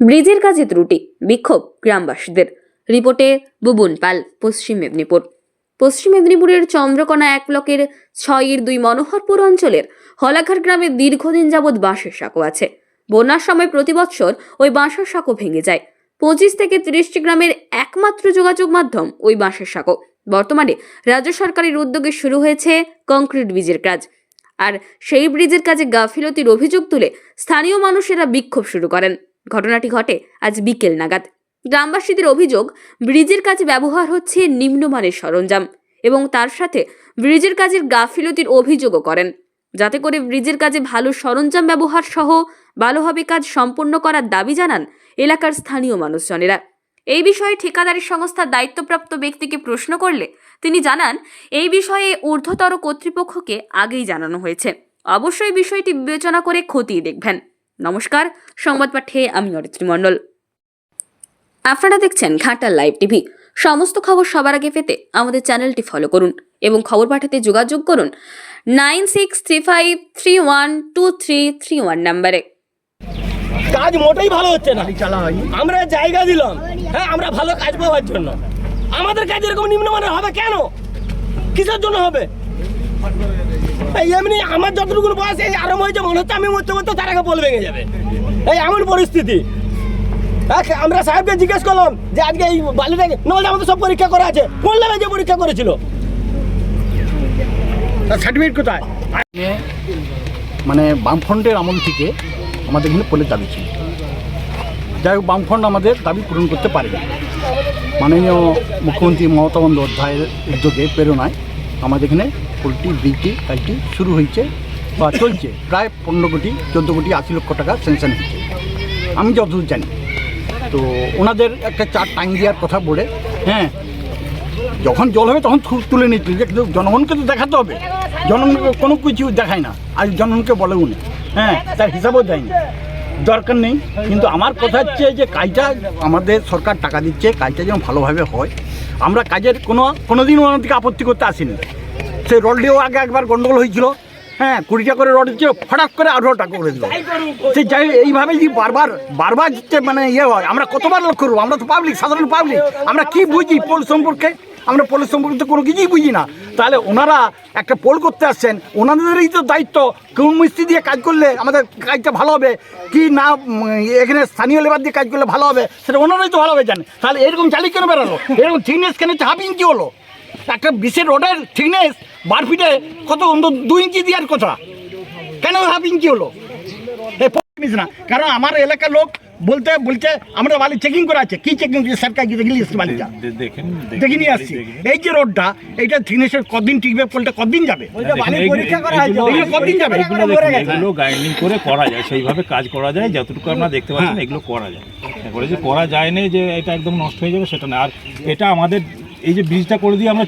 ব্রিজের কাজে ত্রুটি, বিক্ষোভ গ্রামবাসীদের। রিপোর্টে বুবুন পাল, পশ্চিম মেদিনীপুর। পশ্চিম মেদিনীপুরের চন্দ্রকোনা এক ব্লকের ছয়ের দুই মনোহরপুর অঞ্চলের হলাঘাট গ্রামে দীর্ঘদিন যাবৎ বাঁশের সাঁকো আছে। বন্যার সময় প্রতি বছর ওই বাঁশের সাঁকো ভেঙে যায়। পঁচিশ থেকে ত্রিশটি গ্রামের একমাত্র যোগাযোগ মাধ্যম ওই বাঁশের সাঁকো। বর্তমানে রাজ্য সরকারের উদ্যোগে শুরু হয়েছে কংক্রিট ব্রিজের কাজ। আর সেই ব্রিজের কাজে গাফিলতির অভিযোগ তুলে স্থানীয় মানুষেরা বিক্ষোভ শুরু করেন। ঘটনাটি ঘটে আজ বিকেল নাগাদ। গ্রামবাসীদের অভিযোগ, ব্রিজের কাজে ব্যবহার হচ্ছে নিম্নমানের সরঞ্জাম এবং তার সাথে ব্রিজের কাজের গাফিলতির অভিযোগও করেন। যাতে করে ব্রিজের কাজে ভালো সরঞ্জাম ব্যবহার সহ ভালোভাবে কাজ সম্পন্ন করার দাবি জানান এলাকার স্থানীয় মানুষজনেরা। এই বিষয়ে ঠিকাদারি সংস্থার দায়িত্বপ্রাপ্ত ব্যক্তিকে প্রশ্ন করলে তিনি জানান, এই বিষয়ে ঊর্ধ্বতর কর্তৃপক্ষকে আগেই জানানো হয়েছে। অবশ্যই বিষয়টি বিবেচনা করে খতিয়ে দেখবেন। নমস্কার, সংবাদ পাঠে আমি অরিত্রী মণ্ডল। আপনারা দেখছেন ঘাটাল লাইভ টিভি। সমস্ত খবর সবার আগে পেতে আমাদের চ্যানেলটি ফলো করুন এবং খবর পাঠাতে যোগাযোগ করুন nine six three five three one two three three one নাম্বারে। কাজ মোটেই ভালো হচ্ছে না। আমরা জায়গা দিলাম। হ্যাঁ আমরা ভালো কাজ পাওয়ার জন্য। আমাদের কাজ এরকম নিম্নমানের হবে কেন? কিসের জন্য হবে? এমনি আমার যতটুকু বয়স, এই আরম্ভ হয়েছে, মনে হচ্ছে আমি মরতে মরতে তার আগে বল ভেঙে যাবে। এই এমন পরিস্থিতি। এক আমরা সাহেবকে জিজ্ঞেস করলাম যে আজকে এই বালিটাকে নলে আমাদের সব পরীক্ষা করা আছে। কোন লেভেল যে পরীক্ষা করেছিল? সার্টিফিকেট কোথায়? মানে বামফ্রন্টের আমল থেকে আমাদের এখানে পোলের দাবি ছিল। যাই হোক, বামফ্রন্ট আমাদের দাবি পূরণ করতে পারেনি। মাননীয় মুখ্যমন্ত্রী মমতা বন্দ্যোপাধ্যায়ের উদ্যোগে, প্রেরণায় আমাদের এখানে পোলট্রি ব্রিজটি কাজটি শুরু হয়েছে বা চলছে। প্রায় পনেরো কোটি, চোদ্দ কোটি, আশি লক্ষ টাকা স্যাংশন হয়েছে। আমি যতদূর জানি। তো ওনাদের একটা চার টাইম দেওয়ার কথা বলে হ্যাঁ যখন জল হবে তখন তুলে হবে। কিন্তু জনগণকে তো দেখাতে হবে। জনগণকে কোনো কিছু দেখায় না। আর জনগণকে বলেও না হ্যাঁ তার হিসাবও দেয়নি। দরকার নেই। কিন্তু আমার কথা হচ্ছে যে কাজটা আমাদের সরকার টাকা দিচ্ছে। কাজটা যেন ভালোভাবে হয়। আমরা কাজের কোনো কোনোদিন ওনার দিকে আপত্তি করতে আসিনি। সেই রডটিও আগে একবার গন্ডগোল হয়েছিল। হ্যাঁ কুড়িটা করে রড দিচ্ছে ফটাক করে আঠারো টাকা করে দিল। সে যাই এইভাবে যদি বারবার বারবার যে মানে ইয়ে হয়, আমরা কতবার লক্ষ্য করব? আমরা তো পাবলিক সাধারণ পাবলিক আমরা কি বুঝি পোল সম্পর্কে? আমরা পোলের সম্পর্কে তো কোনো কিছুই বুঝি না। তাহলে ওনারা একটা পোল করতে আসছেন, ওনাদেরই তো দায়িত্ব, কোন মিস্ত্রি দিয়ে কাজ করলে আমাদের কাজটা ভালো হবে, কি না এখানে স্থানীয় লেবার দিয়ে কাজ করলে ভালো হবে, সেটা ওনারাই তো ভালোভাবে জানে তাহলে এরকম চালিয়ে কেন বেরালো? এরকম থিকনেস কেন হাফ ইঞ্চি হলো? একটা বিশের রোডের থিকনেস বার ফিটে কত অন্তত দুই ইঞ্চি দেওয়ার কথা। কেন হাফ ইঞ্চি হলো? এই না। কারণ আমার এলাকার লোক বলতে বলছে আমরা বালি চেকিং করা আছে। কি চেকিং সরকার কি দেখলি বালিটা? দেখে নিয়ে আসছি। এই যে রোডটা এইটা থিকনেসের কদিন টিকবে? পোলটা কদিন যাবে? কদিন যাবে? এগুলো গাইডিং করে করা যায়। সেইভাবে কাজ করা যায়। যতটুকু আমরা দেখতে পাচ্ছেন এগুলো করা যায়। যে করা যায় না যে এটা একদম নষ্ট হয়ে যাবে সেটা না। আর এটা আমাদের এই যে ব্রিজটা করে দিয়ে আমরা